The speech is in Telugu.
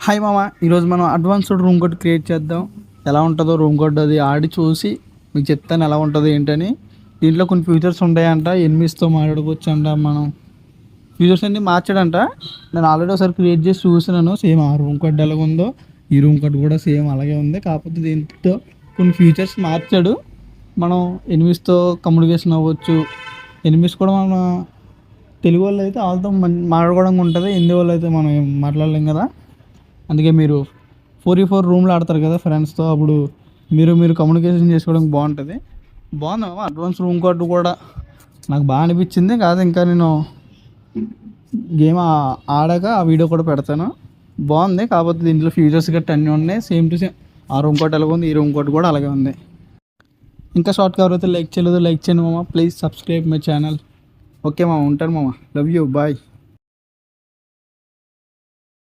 హాయ్ మామ ఈరోజు మనం అడ్వాన్స్డ్ రూమ్ కోడ్ క్రియేట్ చేద్దాం. ఎలా ఉంటుందో రూమ్ కోడ్ అది ఆడి చూసి మీకు చెప్తాను ఎలా ఉంటుందో ఏంటని. దీంట్లో కొన్ని ఫీచర్స్ ఉంటాయంట ఎనిమిస్తో మాట్లాడుకోవచ్చు అంట మనం. ఫీచర్స్ అన్ని మార్చాడంట. నేను ఆల్రెడీ ఒకసారి క్రియేట్ చేసి చూసినాను సేమ్ ఆ రూమ్ కోడ్ ఎలా ఉందో. ఈ రూమ్ కోడ్ కూడా సేమ్ అలాగే ఉంది. కాకపోతే దీంతో కొన్ని ఫీచర్స్ మార్చాడు. మనం ఎనిమిస్తో కమ్యూనికేషన్ అవ్వచ్చు. ఎనిమిస్ కూడా మన తెలుగు వాళ్ళు అయితే వాళ్ళతో మన్- మాట్లాడుకోవడానికి ఉంటుంది. హిందీ వాళ్ళు అయితే మనం మాట్లాడలేం కదా. అందుకే మీరు ఫోర్ ఈ ఫోర్ రూమ్లో ఆడతారు కదా ఫ్రెండ్స్తో అప్పుడు మీరు మీరు కమ్యూనికేషన్ చేసుకోవడానికి బాగుంటుంది. బాగుంది అడ్వాన్స్ రూమ్ కోడ్ కూడా నాకు బాగా అనిపించింది. కాదు ఇంకా నేను గేమ్ ఆడాక ఆ వీడియో కూడా పెడతాను. బాగుంది కాకపోతే దీంట్లో ఫీచర్స్ గట్ట అన్నీ ఉన్నాయి. సేమ్ టు సేమ్ ఆ రూమ్ కోట్ అలాగే ఉంది ఈ రూమ్ కోట్ కూడా అలాగే ఉంది. ఇంకా షార్ట్ కవర్ అయితే లైక్ చేయలేదు లైక్ చేయండి మామ. Please subscribe my channel. Okay మామ ఉంటాను మామ. Love you bye.